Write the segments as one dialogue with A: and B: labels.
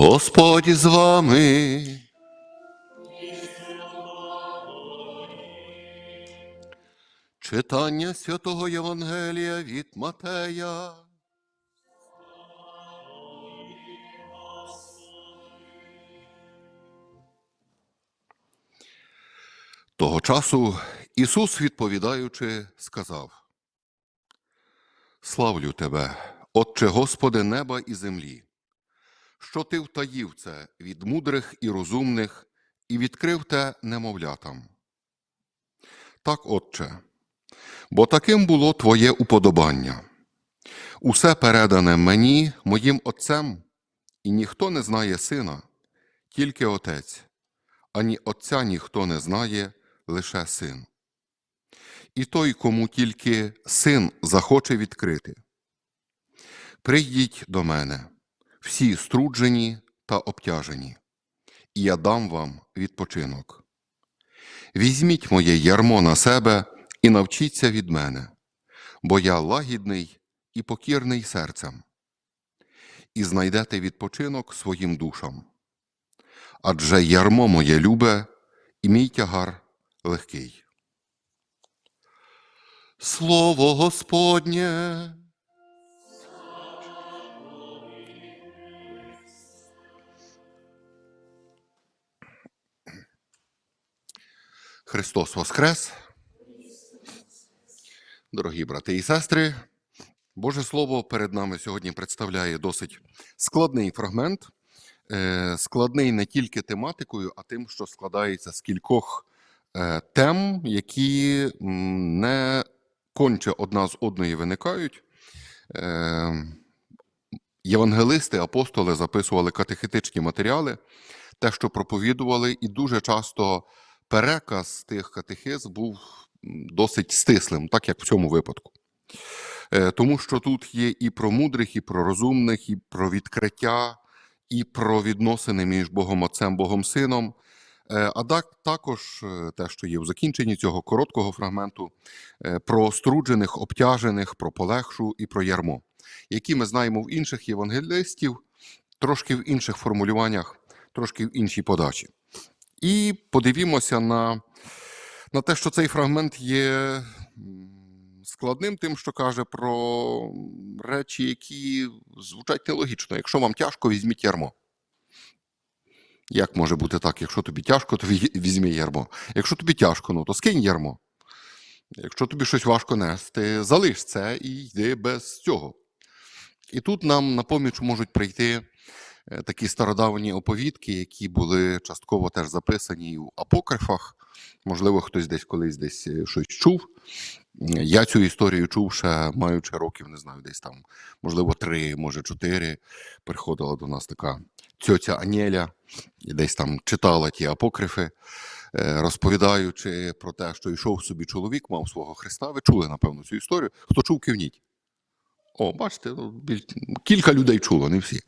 A: Господь з вами. Читання святого Євангелія від Матея. Того часу Ісус, відповідаючи, сказав: Славлю тебе, Отче Господи неба і землі, що ти втаїв це від мудрих і розумних і відкрив те немовлятам. Так, Отче, бо таким було Твоє уподобання. Усе передане мені, моїм Отцем, і ніхто не знає сина, тільки Отець, ані Отця ніхто не знає, лише син. І той, кому тільки син захоче відкрити. Прийдіть до мене, всі струджені та обтяжені, і я дам вам відпочинок. Візьміть моє ярмо на себе і навчіться від мене, бо я лагідний і покірний серцем, і знайдете відпочинок своїм душам. Адже ярмо моє любе, і мій тягар легкий. Слово Господнє. Христос Воскрес. Дорогі брати і сестри, Боже Слово перед нами сьогодні представляє досить складний фрагмент, Е, складний не тільки тематикою, а тим, що складається з кількох е, тем, які не конче одна з одної виникають. Е, Євангелисти, апостоли записували катехетичні матеріали, те, що проповідували, і дуже часто переказ тих катехиз був досить стислим, так як в цьому випадку. Е, Тому що тут є і про мудрих, і про розумних, і про відкриття, і про відносини між Богом Отцем, Богом Сином. Е, А так, також е, те, що є в закінченні цього короткого фрагменту, про струджених, обтяжених, про полегшу і про ярмо, які ми знаємо в інших євангелистів, трошки в інших формулюваннях, трошки в іншій подачі. І подивімося на, на те, що цей фрагмент є складним, тим, що каже про речі, які звучать нелогічно. Якщо вам тяжко, візьміть ярмо. Як може бути так? Якщо тобі тяжко, то ві- візьми ярмо. Якщо тобі тяжко, ну то скинь ярмо. Якщо тобі щось важко нести, залиш це і йди без цього. І тут нам на поміч можуть прийти такі стародавні оповідки, які були частково теж записані в апокрифах. Можливо, хтось десь колись десь е, щось чув. Я цю історію чув ще маючи років, не знаю, десь там, можливо, три, може, чотири. Приходила до нас така тьотя Анєля, і десь там читала ті апокрифи, е, розповідаючи про те, що йшов собі чоловік, мав свого Христа. Ви чули, напевно, цю історію. Хто чув, кивніть. О, бачите, ну, кілька людей чуло, не всі.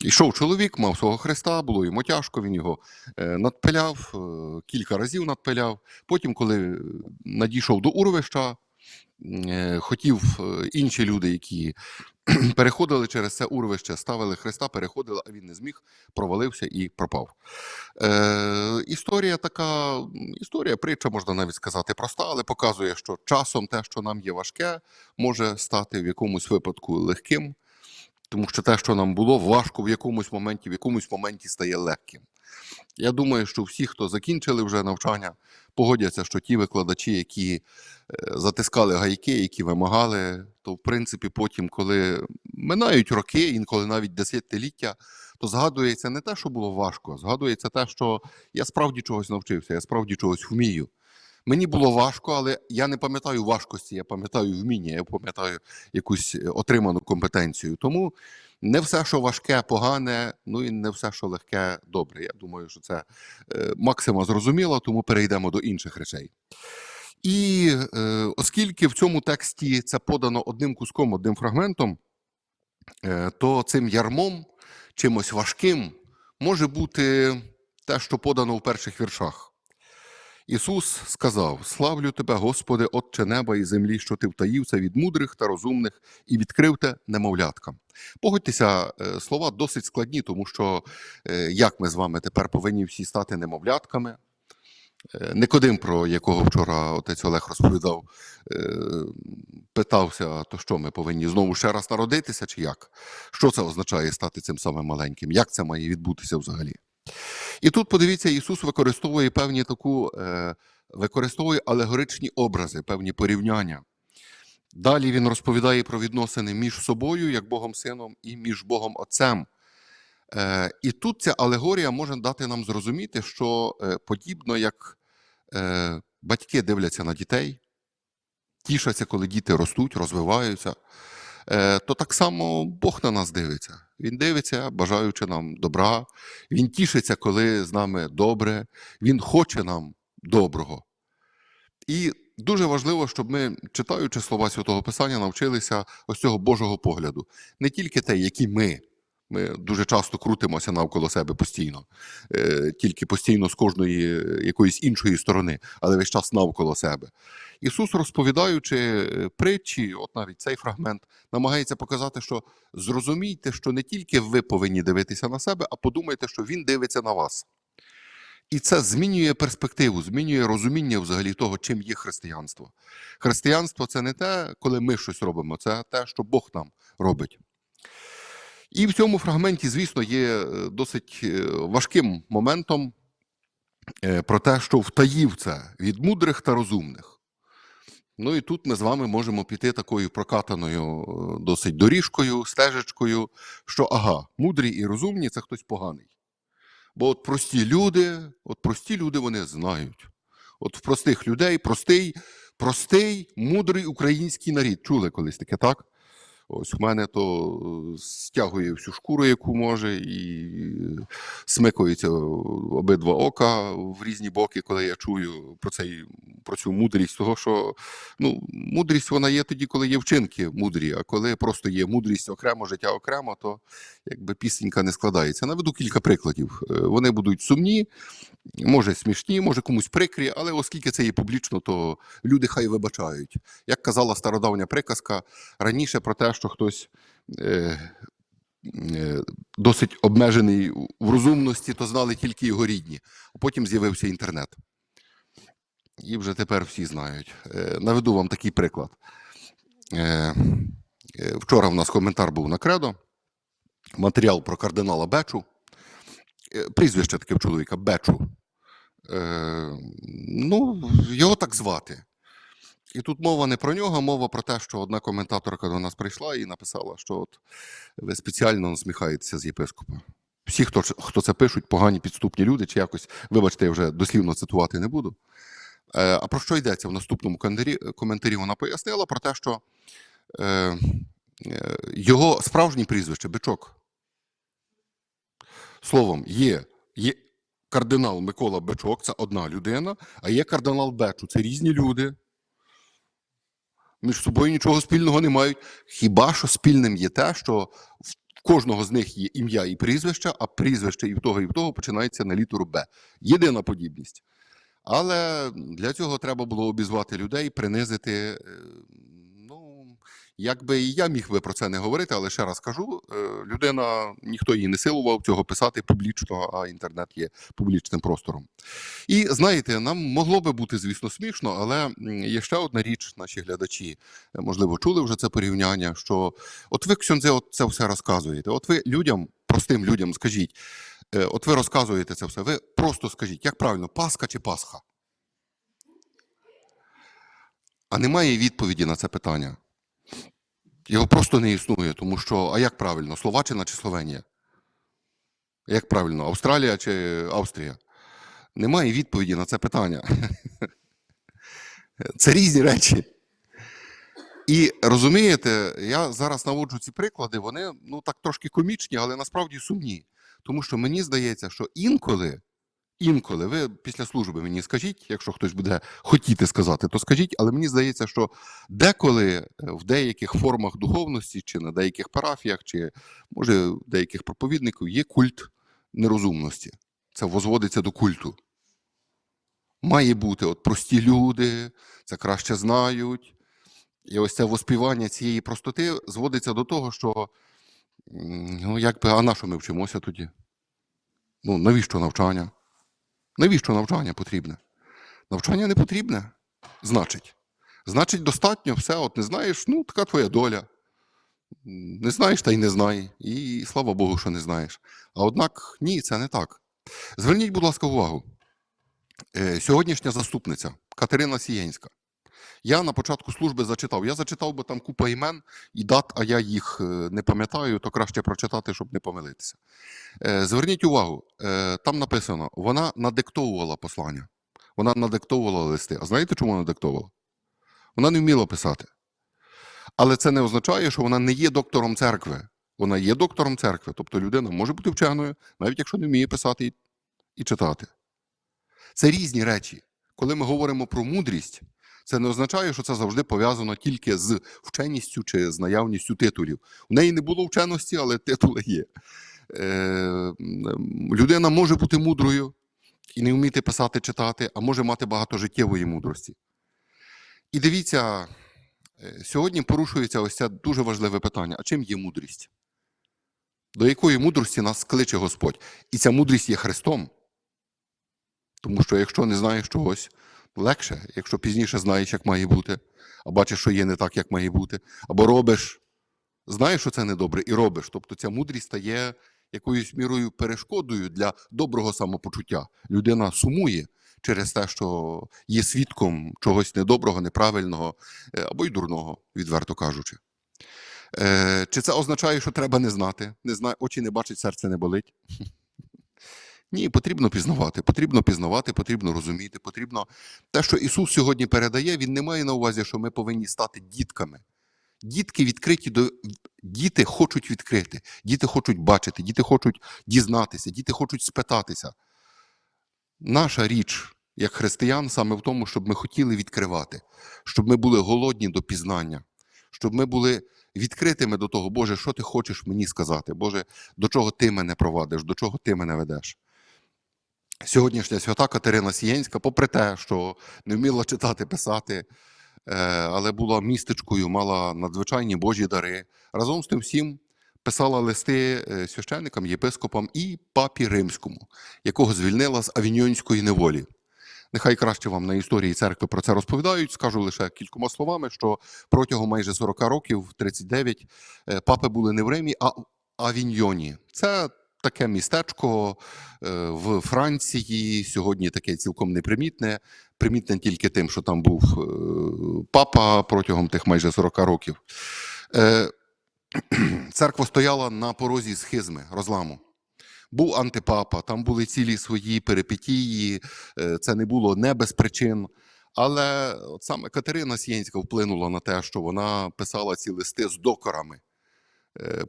A: Йшов чоловік, мав свого хреста, було йому тяжко, він його е, надпиляв, е, кілька разів надпиляв. Потім, коли е, надійшов до урвища, е, хотів е, інші люди, які переходили через це урвище, ставили хреста, переходили, а він не зміг, провалився і пропав. Е, історія така, історія, притча, можна навіть сказати, проста, але показує, що часом те, що нам є важке, може стати в якомусь випадку легким. Тому що те, що нам було важко в якомусь моменті, в якомусь моменті стає легким. Я думаю, що всі, хто закінчили вже навчання, погодяться, що ті викладачі, які е, затискали гайки, які вимагали, то в принципі потім, коли минають роки, інколи навіть десятиліття, то згадується не те, що було важко, згадується те, що я справді чогось навчився, я справді чогось вмію. Мені було важко, але я не пам'ятаю важкості, я пам'ятаю вміння, я пам'ятаю якусь е, отриману компетенцію. Тому не все, що важке, погане, ну і не все, що легке, добре. Я думаю, що це е, максима зрозуміло, тому перейдемо до інших речей. І е, оскільки в цьому тексті це подано одним куском, одним фрагментом, то цим ярмом, чимось важким, може бути те, що подано в перших віршах. Ісус сказав: Славлю тебе, Господи, Отче неба і землі, що ти втаїв це від мудрих та розумних і відкрив те немовляткам. Погодьтеся, е, слова досить складні, тому що е, як ми з вами тепер повинні всі стати немовлятками? Е, Никодим, про якого вчора отець Олег розповідав, питався, то що ми повинні знову ще раз народитися, чи як? Що це означає стати цим самим маленьким? Як це має відбутися взагалі? І тут подивіться, Ісус використовує певні таку, е, використовує алегоричні образи, певні порівняння. Далі він розповідає про відносини між собою, як Богом Сином, і між Богом Отцем. Е, і тут ця алегорія може дати нам зрозуміти, що е, подібно як батьки дивляться на дітей, тішаться, коли діти ростуть, розвиваються, то так само Бог на нас дивиться. Він дивиться, бажаючи нам добра, він тішиться, коли з нами добре, він хоче нам доброго. І дуже важливо, щоб ми, читаючи слова Святого Писання, навчилися ось цього Божого погляду. Не тільки те, які ми. Ми дуже часто крутимося навколо себе постійно, е, тільки постійно з кожної е, якоїсь іншої сторони, але весь час навколо себе. Ісус, розповідаючи е, притчі, от навіть цей фрагмент, намагається показати, що зрозумійте, що не тільки ви повинні дивитися на себе, а подумайте, що Він дивиться на вас. І це змінює перспективу, змінює розуміння взагалі того, чим є християнство. Християнство це не те, коли ми щось робимо, це те, що Бог нам робить. І в цьому фрагменті, звісно, є е, досить е, важким моментом е, про те, що втаїв це від мудрих та розумних. Ну і тут ми з вами можемо піти такою прокатаною досить доріжкою, стежечкою, що ага, мудрі і розумні це хтось поганий. Бо от прості люди, от прості люди вони знають. От в простих людей простий, простий, мудрий український нарід. Чули колись таке, так? Ось у мене то е, стягує всю шкуру, яку може, і смикується обидва ока в різні боки, коли я чую про цей, про цю мудрість. Того, що ну, мудрість вона є тоді, коли є вчинки мудрі, а коли просто є мудрість окремо, життя окремо, то якби пісенька не складається. Наведу кілька прикладів. Е, Вони будуть сумні, може смішні, може комусь прикрі, але оскільки це є публічно, то люди хай вибачають. Як казала стародавня приказка раніше про те, що хтось е, е, досить обмежений в розумності, то знали тільки його рідні, а потім з'явився інтернет. І вже тепер всі знають. Е, наведу вам такий приклад. Е, е, вчора в нас коментар був на кредо, матеріал про кардинала Бечу. Е, Прізвище таке в чоловіка Бечу. Е, ну, його так звати. І тут мова не про нього, мова про те, що одна коментаторка до нас прийшла і написала, що от ви спеціально насміхаєтеся з єпископа. Всі, хто, хто це пишуть, погані підступні люди, чи якось, вибачте, я вже дослівно цитувати не буду. Е, а про що йдеться в наступному коментарі? Вона пояснила про те, що е, е, його справжнє прізвище Бичок. Словом, є, є кардинал Микола Бичок, це одна людина, а є кардинал Бечу, це різні люди. Між собою нічого спільного не мають. Хіба що спільним є те, що в кожного з них є ім'я і прізвище, а прізвище і в того, і в того починається на літеру Б. Єдина подібність. Але для цього треба було обізвати людей, принизити. Якби і я міг би про це не говорити, але ще раз кажу: е, людина, ніхто її не силував цього писати публічно, а інтернет є публічним простором. І знаєте, нам могло би бути, звісно, смішно, але є ще одна річ, наші глядачі, е, можливо, чули вже це порівняння, що от ви, Ксьондзе, от це все розказуєте. От ви людям, простим людям, скажіть, е, от ви розказуєте це все, ви просто скажіть, як правильно, Пасха чи Пасха? А немає відповіді на це питання. Його просто не існує, тому що, а як правильно, Словаччина чи Словенія? Як правильно, Австралія чи Австрія? Немає відповіді на це питання. Це різні речі. І розумієте, я зараз наводжу ці приклади, вони ну так трошки комічні, але насправді сумні. Тому що мені здається, що інколи, інколи, ви після служби мені скажіть, якщо хтось буде хотіти сказати, то скажіть, але мені здається, що деколи е, в деяких формах духовності, чи на деяких парафіях, чи може в деяких проповідників є культ нерозумності. Це возводиться до культу. Має бути от прості люди, це краще знають. І ось це воспівання цієї простоти зводиться до того, що ну, якби, а на що ми вчимося тоді? Ну, навіщо навчання? Навіщо навчання потрібне? Навчання не потрібне, значить. Значить, достатньо все, от не знаєш, ну, така твоя доля. Не знаєш, та й не знає. І слава Богу, що не знаєш. А однак ні, це не так. Зверніть, будь ласка, увагу. Е, Сьогоднішня заступниця Катерина Сієнська. Я на початку служби зачитав. Я зачитав, бо там купа імен і дат, а я їх е, не пам'ятаю, то краще прочитати, щоб не помилитися. Е, Зверніть увагу, е, там написано: вона надиктовувала послання, вона надиктовувала листи. А знаєте, чому вона надиктовувала? Вона не вміла писати. Але це не означає, що вона не є доктором церкви. Вона є доктором церкви. Тобто людина може бути вченою, навіть якщо не вміє писати і читати. Це різні речі. Коли ми говоримо про мудрість, це не означає, що це завжди пов'язано тільки з вченістю чи з наявністю титулів. У неї не було вченості, але титули є. Е, людина може бути мудрою і не вміти писати, читати, а може мати багато життєвої мудрості. І дивіться, е, сьогодні порушується ось це дуже важливе питання: а чим є мудрість? До якої мудрості нас кличе Господь? І ця мудрість є Христом. Тому що якщо не знаєш чогось, легше, якщо пізніше знаєш, як має бути, а бачиш, що є не так, як має бути, або робиш, знаєш, що це недобре, і робиш. Тобто ця мудрість стає якоюсь мірою перешкодою для доброго самопочуття. Людина сумує через те, що є свідком чогось недоброго, неправильного е, або й дурного, відверто кажучи. Е, Чи це означає, що треба не знати? Не знає, очі не бачать, серце не болить. Ні, потрібно пізнавати. Потрібно пізнавати, потрібно розуміти. Потрібно те, що Ісус сьогодні передає, Він не має на увазі, що ми повинні стати дітками. Дітки відкриті до діти хочуть відкрити, діти хочуть бачити, діти хочуть дізнатися, діти хочуть спитатися. Наша річ, як християн, саме в тому, щоб ми хотіли відкривати, щоб ми були голодні до пізнання, щоб ми були відкритими до того, Боже, що ти хочеш мені сказати? Боже, до чого ти мене провадиш, до чого ти мене ведеш. Сьогоднішня свята Катерина Сієнська, попри те, що не вміла читати, писати, е, але була містечкою, мала надзвичайні Божі дари. Разом з тим всім писала листи е, священникам, єпископам і папі римському, якого звільнила з авіньонської неволі. Нехай краще вам на історії церкви про це розповідають. Скажу лише кількома словами, що протягом майже 40 років, 39, е, папи були не в Римі, а в Авіньйоні. Це таке містечко е, в Франції, сьогодні таке цілком непримітне. Примітне тільки тим, що там був е, папа протягом тих майже 40 років. Е, Церква стояла на порозі схизми, розламу. Був антипапа, там були цілі свої перипетії, це не було не без причин. Але от саме Катерина Сієнська вплинула на те, що вона писала ці листи з докорами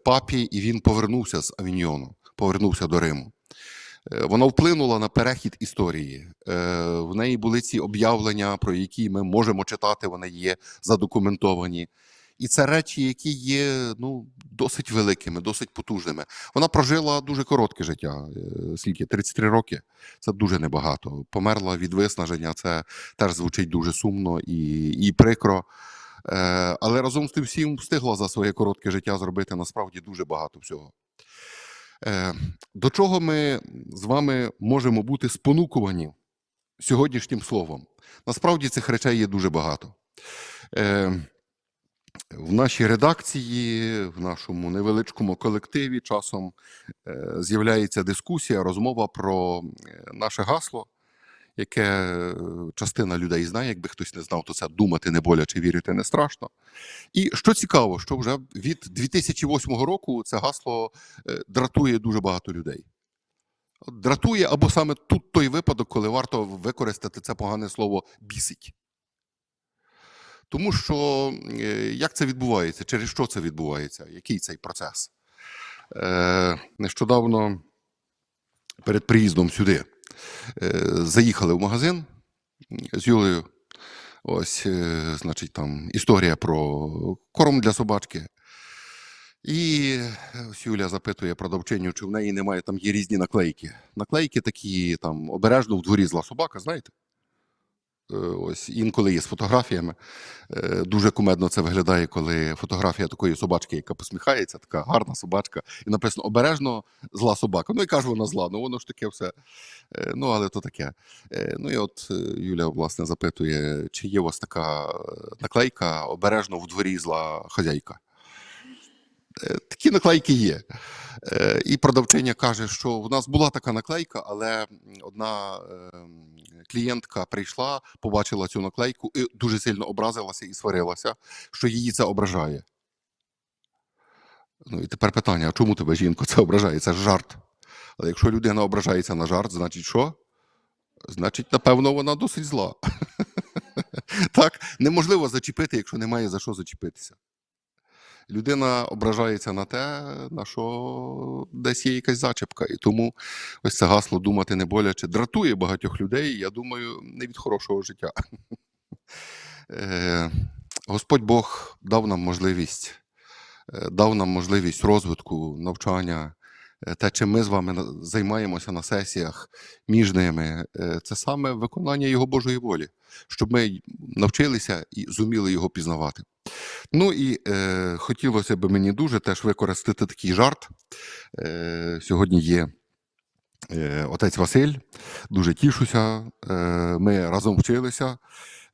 A: папі, і він повернувся з Авіньйону, повернувся до Риму. Е, Вона вплинула на перехід історії. Е, В неї були ці об'явлення, про які ми можемо читати, вони є задокументовані. І це речі, які є ну, досить великими, досить потужними. Вона прожила дуже коротке життя, е, скільки 33 роки. Це дуже небагато. Померла від виснаження. Це теж звучить дуже сумно і, і прикро. Е, Але разом з тим всім встигла за своє коротке життя зробити насправді дуже багато всього. Е, До чого ми з вами можемо бути спонукувані сьогоднішнім словом? Насправді цих речей є дуже багато. Е, В нашій редакції, в нашому невеличкому колективі часом з'являється дискусія, розмова про наше гасло, яке е, частина людей знає. Якби хтось не знав, то це думати не боляче, вірити не страшно. І що цікаво, що вже від 2008 року це гасло е, дратує дуже багато людей. Дратує, або саме тут той випадок, коли варто використати це погане слово бісить. Тому що е, як це відбувається? Через що це відбувається? Який цей процес? Нещодавно перед приїздом сюди заїхали в магазин з Юлею. Ось, е, значить, там історія про корм для собачки. І ось Юля запитує продавчиню, чи в неї немає, там є різні наклейки. Наклейки такі, там, обережно в дворі зла собака, знаєте? Е, Ось інколи є з фотографіями. Е, Дуже кумедно це виглядає, коли фотографія такої собачки, яка посміхається, така гарна собачка, і написано обережно зла собака. Ну і кажу, вона зла, ну воно ж таке все. Е, Ну, але то таке. Ну і от Юля власне запитує, чи є у вас така наклейка обережно в дворі зла хазяйка. Такі наклейки є. Е, І продавчиня каже, що в нас була така наклейка, але одна е, клієнтка прийшла, побачила цю наклейку і дуже сильно образилася і сварилася, що її це ображає. Ну і тепер питання: а чому тебе жінко це ображає? Це жарт. Але якщо людина ображається на жарт, значить що? Значить, напевно, вона досить зла. Так, неможливо зачепити, якщо немає за що зачепитися. Людина ображається на те, на що десь є якась зачепка. І тому ось це гасло думати не боляче дратує багатьох людей, я думаю, не від хорошого життя. Е, Господь Бог дав нам можливість, е, дав нам можливість розвитку, навчання. Е, Те, чим ми з вами займаємося на сесіях між ними, е, це саме виконання Його Божої волі, щоб ми навчилися і зуміли його пізнавати. Ну і е, хотілося б мені дуже теж використати такий жарт. Е, сьогодні є отець Василь, дуже тішуся. Е, ми разом вчилися.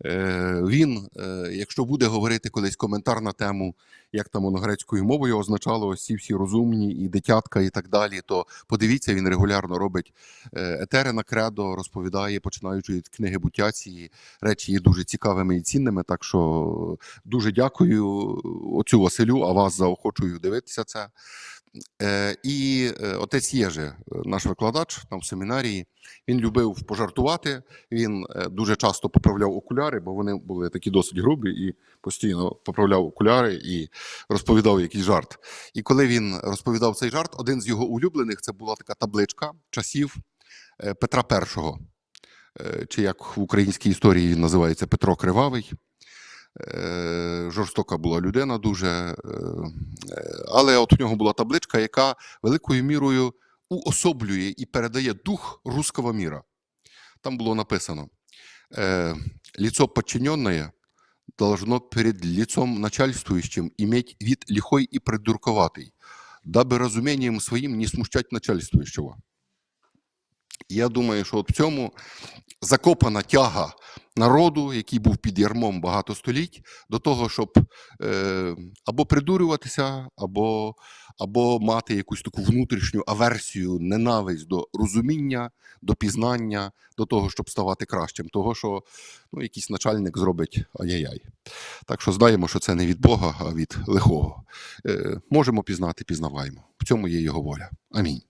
A: Е, він, е, якщо буде говорити колись коментар на тему, як там воно грецькою мовою означало ось всі розумні і дитятка, і так далі, то подивіться, він регулярно робить е, етери на кредо, розповідає, починаючи від книги буття, ці речі є дуже цікавими і цінними. Так що дуже дякую оцю Василю, а вас заохочую дивитися це. Е, і е, отець Єже, е, наш викладач там в семінарії, він любив пожартувати. Він дуже часто поправляв окуляри, бо вони були такі досить грубі, і постійно поправляв окуляри і розповідав якийсь жарт. І коли він розповідав цей жарт, один з його улюблених це була така табличка часів Петра І. Чи як в українській історії він називається Петро Кривавий. Е, Жорстока була людина дуже, е, е, але от у нього була табличка, яка великою мірою уособлює і передає дух русского міра. Там було написано: э, лицо подчиненное должно перед лицом начальствующим иметь вид лихой и придурковатый, дабы разумением своим не смущать начальствующего. Я думаю, що от в цьому закопана тяга народу, який був під ярмом багато століть, до того, щоб е, або придурюватися, або, або мати якусь таку внутрішню аверсію, ненависть до розуміння, до пізнання, до того, щоб ставати кращим, того, що ну, якийсь начальник зробить ай-яй-яй. Так що знаємо, що це не від Бога, а від лихого. Е, можемо пізнати, пізнаваємо. В цьому є його воля. Амінь.